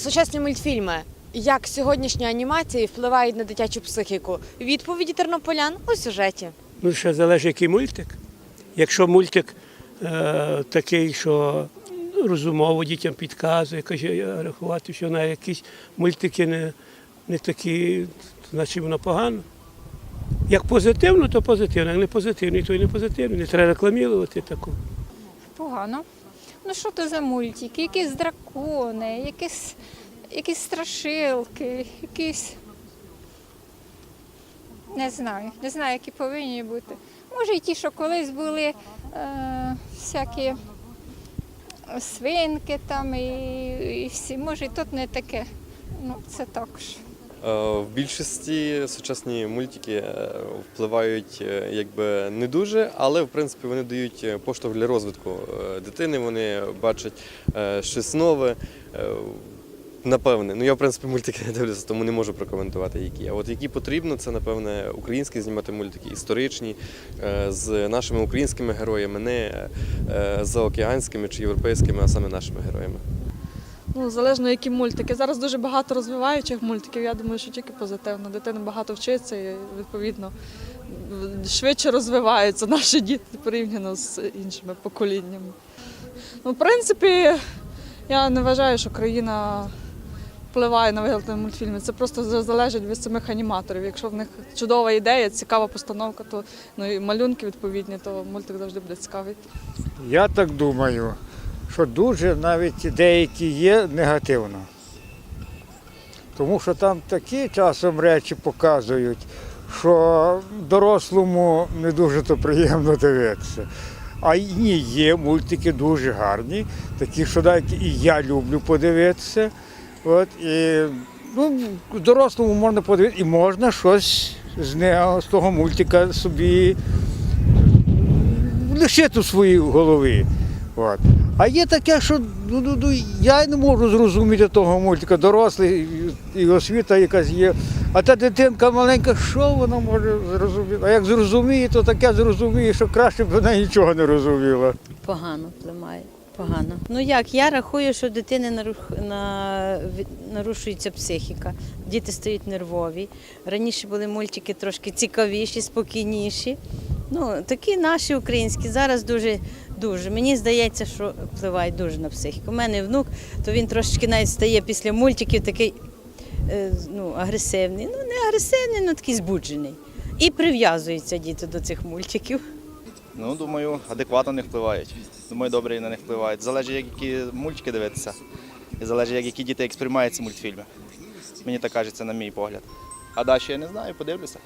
Сучасні мультфільми. Як сьогоднішні анімації впливають на дитячу психіку? Відповіді тернополян у сюжеті. Ну, ще залежить, який мультик. Якщо мультик е, такий, що розумово дітям підказує, каже, рахувати, що на якісь мультики не, не такі, значить воно погано. Як позитивно, то позитивно, як не позитивний, то й не позитивний. Не треба рекламувати таку. Погано. Ну що то за мультики? Якісь дракони, якісь, якісь страшилки, якісь. Не знаю. Не знаю, які повинні бути. Може, і ті, що колись були е, всякі свинки там і, і всі. Може, і тут не таке. Ну, це також. Е, В більшості сучасні мультики е, впливають е, якби не дуже, але в принципі вони дають поштовх для розвитку дитини. Вони бачать щось нове. Напевне, ну я в принципі мультики не дивлюся, тому не можу прокоментувати які. А от які потрібно, це напевне українські знімати мультики, історичні з нашими українськими героями, не заокеанськими чи європейськими, а саме нашими героями. Ну, залежно які мультики. Зараз дуже багато розвиваючих мультиків. Я думаю, що тільки позитивно. Дитина багато вчиться і відповідно швидше розвиваються наші діти порівняно з іншими поколіннями. Ну, в принципі, я не вважаю, що країна впливає на виготовлення мультфільмів. Це просто залежить від самих аніматорів. Якщо в них чудова ідея, цікава постановка, то ну і малюнки відповідні, то мультик завжди буде цікавий. Я так думаю, що дуже навіть деякі є негативно. Тому що там такі часом речі показують, що дорослому не дуже то приємно дивитися. А ні, є мультики дуже гарні, такі, що навіть і я люблю подивитися. От, і, ну, дорослому можна подивитися, і можна щось з нього, з того мультика собі лишити в своїй голові. От. А є таке, що ну, ну, ну, я не можу зрозуміти того мультика, дорослий і освіта якась є. А та дитинка маленька, що вона може зрозуміти? А як зрозуміє, то таке зрозуміє, що краще б вона нічого не розуміла. Погано впливає. Погано. Ну як, я рахую, що дитини нарух- на... нарушується психіка, діти стають нервові. Раніше були мультики трошки цікавіші, спокійніші. Ну, такі наші українські, зараз дуже, дуже. Мені здається, що впливають дуже на психіку. У мене внук, то він трошечки навіть стає після мультиків такий е, ну, агресивний. Ну, не агресивний, ну такий збуджений. І прив'язуються діти до цих мультиків. Ну, думаю, адекватно не впливають. Думаю, добре і на них впливають. Залежить, як які мультики дивитися. І залежить, як які діти експриймають ці мультфільми. Мені так кажеться, на мій погляд. А далі я не знаю, подивлюся.